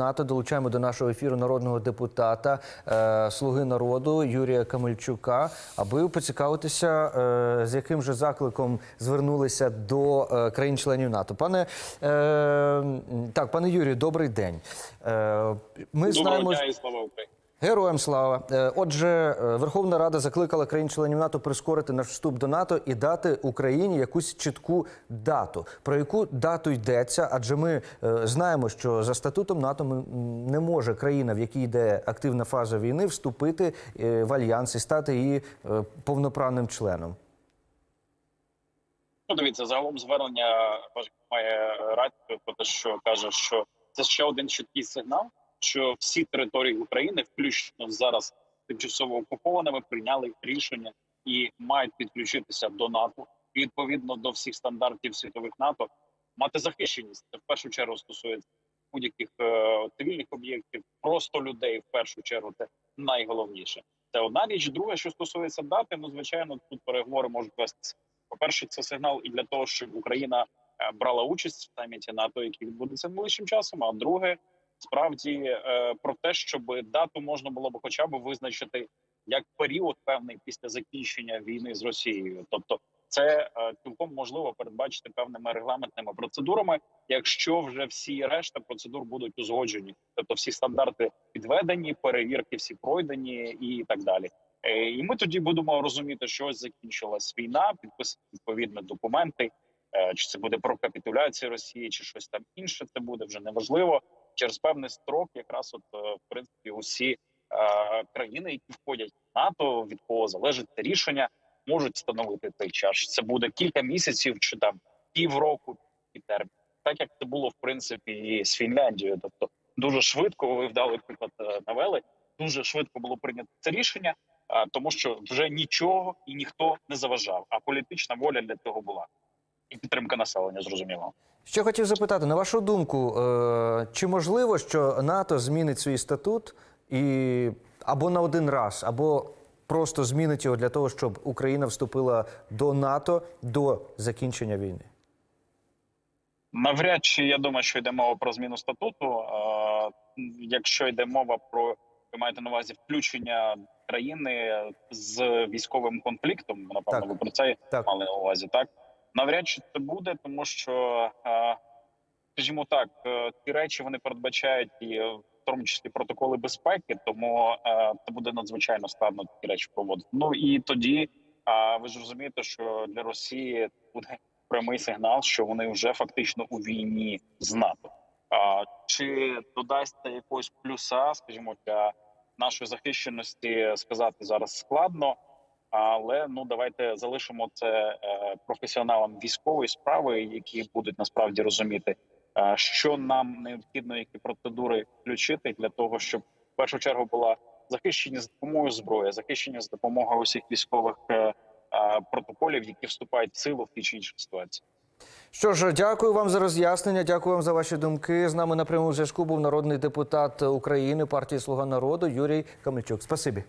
НАТО долучаємо до нашого ефіру народного депутата е, Слуги народу Юрія Камельчука, аби поцікавитися, е, з яким же закликом звернулися до е, країн-членів НАТО. Пане е, так, пане Юрію, добрий день. Е, ми Доброго знаємо. дня і слава Україні. Героям слава. Е, Отже, е, Верховна Рада закликала країн-членів НАТО прискорити наш вступ до НАТО і дати Україні якусь чітку дату. Про яку дату йдеться? Адже ми е, знаємо, що за статутом НАТО не може країна, в якій йде активна фаза війни, вступити в альянс і стати її повноправним членом. Ну, дивіться, загалом звернення має рацію про те, що каже, що це ще один чіткий сигнал, що всі території України, включно зараз тимчасово окупованими, прийняли рішення і мають підключитися до НАТО і відповідно до всіх стандартів світових НАТО мати захищеність. Це в першу чергу стосується будь-яких е, цивільних об'єктів, просто людей в першу чергу. Це найголовніше. Це одна річ. Друге, що стосується дати, ну звичайно, тут переговори можуть вестися. По-перше, це сигнал і для того, щоб Україна е, брала участь в саміті НАТО, який відбудеться найближчим часом. А друге, справді е, про те, щоб дату можна було б хоча б визначити як період певний після закінчення війни з Росією. Тобто, це е, цілком можливо передбачити певними регламентними процедурами, якщо вже всі решта процедур будуть узгоджені, тобто всі стандарти підведені, перевірки всі пройдені і так далі. Е, І ми тоді будемо розуміти, що ось закінчилась війна, підписані відповідні документи. Чи це буде про капітуляцію Росії, чи щось там інше, це буде вже неважливо. Через певний строк, якраз от е, в принципі усі е, країни, які входять в НАТО, від кого залежить це рішення, можуть встановити цей час. Це буде кілька місяців, чи там півроку і термін, так як це було в принципі і з Фінляндією. Тобто дуже швидко ви вдали приклад е, навели. Дуже швидко було прийнято це рішення, тому що вже нічого і ніхто не заважав. А політична воля для цього була і підтримка населення. Зрозуміло. Ще хотів запитати, на вашу думку, е, чи можливо, що НАТО змінить свій статут і або на один раз, або просто змінить його для того, щоб Україна вступила до НАТО до закінчення війни? Навряд чи я думаю, що йде мова про зміну статуту. Якщо йде мова про ви маєте на увазі включення країни з військовим конфліктом, напевно, Так. ви про це Так. мали на увазі, так навряд чи це буде, тому що, скажімо так, е, ці речі вони передбачають і е, в тому числі протоколи безпеки, тому е, це буде надзвичайно складно такі речі проводити. Ну і тоді, ви ж розумієте, що для Росії буде прямий сигнал, що вони вже фактично у війні з НАТО. Чи додасться якогось плюса, скажімо, для нашої захищеності сказати зараз складно, але ну давайте залишимо це е, професіоналам військової справи, які будуть насправді розуміти, е, що нам необхідно, які процедури включити для того, щоб в першу чергу була захищені з допомогою зброї, захищені з допомогою усіх військових е, протоколів, які вступають в силу в тій чи іншій ситуації. Що ж, дякую вам за роз'яснення. Дякую вам за ваші думки. З нами на прямому зв'язку був народний депутат України партії Слуга народу Юрій Камельчук. Спасибі.